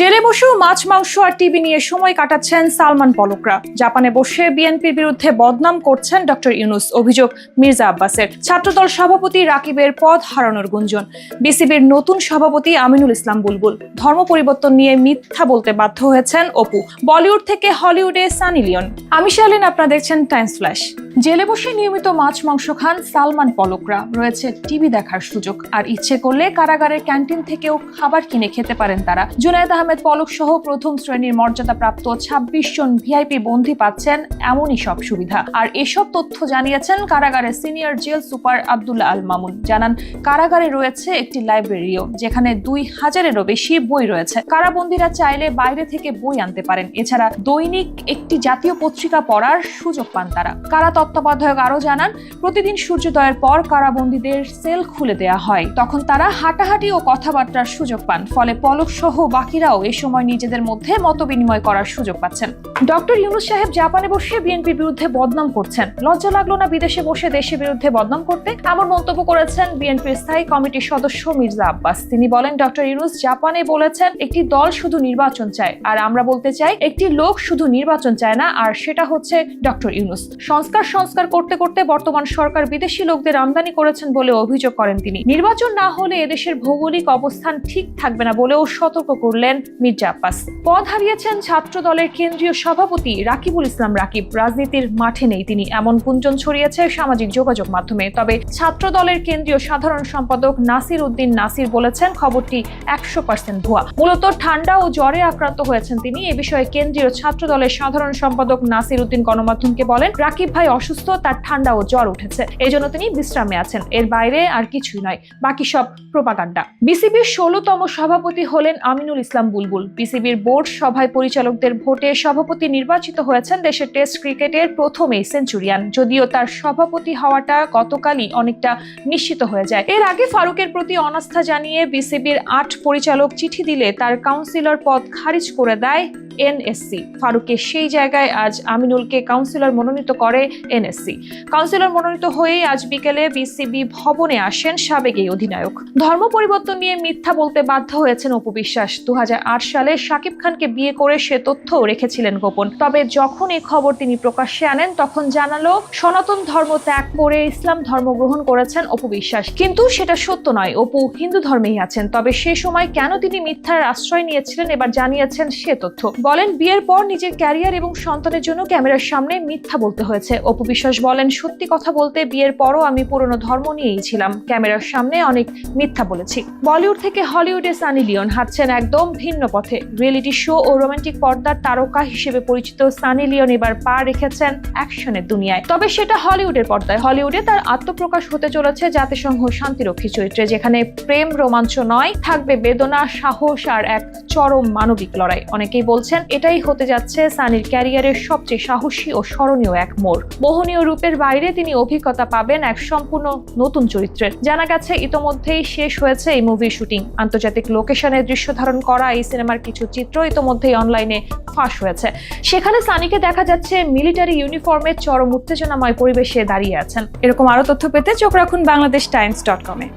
জেলে বসেও মাছ, মাংস আর টিভি নিয়ে সময় কাটাচ্ছেন সালমান পলকরা। জাপানে বসে বিএনপির বিরুদ্ধে বদনাম করছেন ডক্টর ইউনুস, অভিযোগ মির্জা আব্বাসের। ছাত্রদল সভাপতি রাকিবের পদ হারানোর গুঞ্জন। বিসিবির নতুন সভাপতি আমিনুল ইসলাম বুলবুল। ধর্ম পরিবর্তন নিয়ে মিথ্যা বলতে বাধ্য হয়েছেন অপু। বলিউড থেকে হলিউডে সানি লিওন। আমি শালিন, আপনারা দেখছেন টাইমস ফ্ল্যাশ। জেলে বসে নিয়মিত মাছ, মাংস খান সালমান পলকরা। রয়েছে টিভি দেখার সুযোগ। আর ইচ্ছে করলে কারাগারের ক্যান্টিন থেকেও খাবার কিনে খেতে পারেন তারা। জুনায়েদ পলক সহ প্রথম শ্রেণির মর্যাদাপ্রাপ্ত ছাব্বিশ জন ভিআইপি বন্দী পাচ্ছেন এমনই সব সুবিধা। আর এসব তথ্য জানিয়েছেন কারাগারের senior jail super Abdullah Al Mamun. জানান, কারাগারে রয়েছে একটি লাইব্রেরিও, যেখানে দুই হাজারেরও বেশি বই রয়েছে। কারাবন্দীরা চাইলে বাইরে থেকে বই আনতে পারেন। এছাড়া দৈনিক একটি জাতীয় পত্রিকা পড়ার সুযোগ পান তারা। কারা তত্ত্বাবধায়ক আরও জানান, প্রতিদিন সূর্যোদয়ের পর কারাবন্দীদের সেল খুলে দেয়া হয়। তখন তারা হাঁটাহাঁটি ও কথাবার্তার সুযোগ পান। ফলে পলক সহ বাকিরাও এ সময় নিজেদের মধ্যে মত বিনিময় করার সুযোগ পাচ্ছেন। ডক্টর ইউনুস সাহেব জাপানে বসে বিএনপির বিরুদ্ধে বদনাম করছেন। লজ্জা লাগল না বিদেশে বসে দেশের বিরুদ্ধে বদনাম করতে? এমন মন্তব্য করেছেন বিএনপির স্থায়ী কমিটির সদস্য মির্জা আব্বাস। তিনি বলেন, ডক্টর ইউনুস জাপানে বলেছেন, একটি দল শুধু নির্বাচন চায়, আর আমরা বলতে চাই, একটি লোক শুধু নির্বাচন চায় না, আর সেটা হচ্ছে ডক্টর ইউনুস। সংস্কার সংস্কার করতে করতে বর্তমান সরকার বিদেশি লোকদের আমদানি করেছেন বলে অভিযোগ করেন তিনি। নির্বাচন না হলে এদেশের ভৌগোলিক অবস্থান ঠিক থাকবে না বলেও সতর্ক করলেন মির্জা আব্বাস। পদ হারিয়েছেন ছাত্র দলের কেন্দ্রীয় সভাপতি রাকিবুল ইসলাম রাকিব। রাজনীতির মাঠে নেই তিনি। এমন ছড়িয়েছে সামাজিক যোগাযোগ মাধ্যমে। তবে ছাত্র দলের কেন্দ্রীয় সাধারণ সম্পাদক নাসির উদ্দিন নাসির বলেছেন, খবরটি একশো পার্সেন্ট মূলত ঠান্ডা ও জ্বরে আক্রান্ত হয়েছেন তিনি। এ বিষয়ে কেন্দ্রীয় ছাত্র দলের সাধারণ সম্পাদক নাসির উদ্দিন গণমাধ্যমকে বলেন, রাকিব ভাই অসুস্থ, তার ঠান্ডা ও জ্বর উঠেছে। এজন্য তিনি বিশ্রামে আছেন। এর বাইরে আর কিছুই নয়। বাকি সব প্রোপাগান্ডা। বিসিবির ষোলোতম সভাপতি হলেন আমিনুল ইসলাম বুলবুল। বিসিবির বোর্ড সভায় পরিচালকদের ভোটে সভাপতি নির্বাচিত হয়েছেন দেশের টেস্ট ক্রিকেটের প্রথম এই সেঞ্চুরিয়ান। যদিও তার সভাপতি হওয়াটা গতকালই অনেকটা নিশ্চিত হয়ে যায়। এর আগে ফারুকের প্রতি অনাস্থা জানিয়ে বিসিবির আট পরিচালক চিঠি দিলে তার কাউন্সিলর পদ খারিজ করে দেয় এনএসসি। ফারুকের সেই জায়গায় আজ আমিনুলকে কাউন্সিলর মনোনীত করে এনএসসি। কাউন্সিলর মনোনীত হয়েই আজ বিকেলে বিসিবি ভবনে আসেন সাবেক এই অধিনায়ক। ধর্ম পরিবর্তন নিয়ে মিথ্যা বলতে বাধ্য হয়েছেন অপু বিশ্বাস। দু হাজার আট সালে শাকিব খানকে বিয়ে করে সে তথ্য রেখেছিলেন গোপন। তবে যখন এই খবর তিনি প্রকাশ্যে আনেন, তখন জানালো, সনাতন ধর্ম ত্যাগ করে ইসলাম ধর্ম গ্রহণ করেছেন অপু বিশ্বাস। কিন্তু সেটা সত্য নয়, অপু হিন্দু ধর্মেই আছেন। তবে সে সময় কেন তিনি মিথ্যার আশ্রয় নিয়েছিলেন, এবার জানিয়েছেন সে তথ্য। বলেন, বিয়ের পর নিজের ক্যারিয়ার এবং সন্তানের জন্য ক্যামেরার সামনে মিথ্যা বলতে হয়েছে। অপু বিশ্বাস বলেন, সত্যি কথা বলতে বিয়ের পরও আমি পুরনো ধর্ম নিয়েই ছিলাম। ক্যামেরার সামনে অনেক মিথ্যা বলেছি। বলিউড থেকে হলিউডে সানি লিওন হাঁটছেন একদম ভিন্ন পথে। রিয়েলিটি শো ও রোমান্টিক পর্দার তারকা হিসেবে পরিচিত সানি লিওন এবার পা রেখেছেন অ্যাকশনের দুনিয়ায়। তবে সেটা হলিউডের পর্দায়। হলিউডে তার আত্মপ্রকাশ হতে চলেছে জাতিসংঘ শান্তিরক্ষী চরিত্রে, যেখানে প্রেম, রোমাঞ্চ নয়, থাকবে বেদনা, সাহস আর এক চরম মানবিক লড়াই। অনেকেই বলছেন এটাই হতে যাচ্ছে সানির ক্যারিয়ারের সবচেয়ে সাহসী ও স্মরণীয় এক মোড়। মোহনীয় রূপের বাইরে তিনি অভিজ্ঞতা পাবেন এক সম্পূর্ণ নতুন চরিত্রের। জানা গেছে, ইতোমধ্যেই শেষ হয়েছে এই মুভির শুটিং আন্তর্জাতিক লোকেশনে দৃশ্য ধারণ করা এই সিনেমার কিছু চিত্র ইতোমধ্যেই অনলাইনে ফাঁস হয়েছে। সেখানে সানিকে দেখা যাচ্ছে মিলিটারি ইউনিফর্মে চরম উত্তেজনাময় পরিবেশে দাঁড়িয়ে আছেন। এরকম আরও তথ্য পেতে চোখ রাখুন বাংলাদেশ টাইমস ডট কমে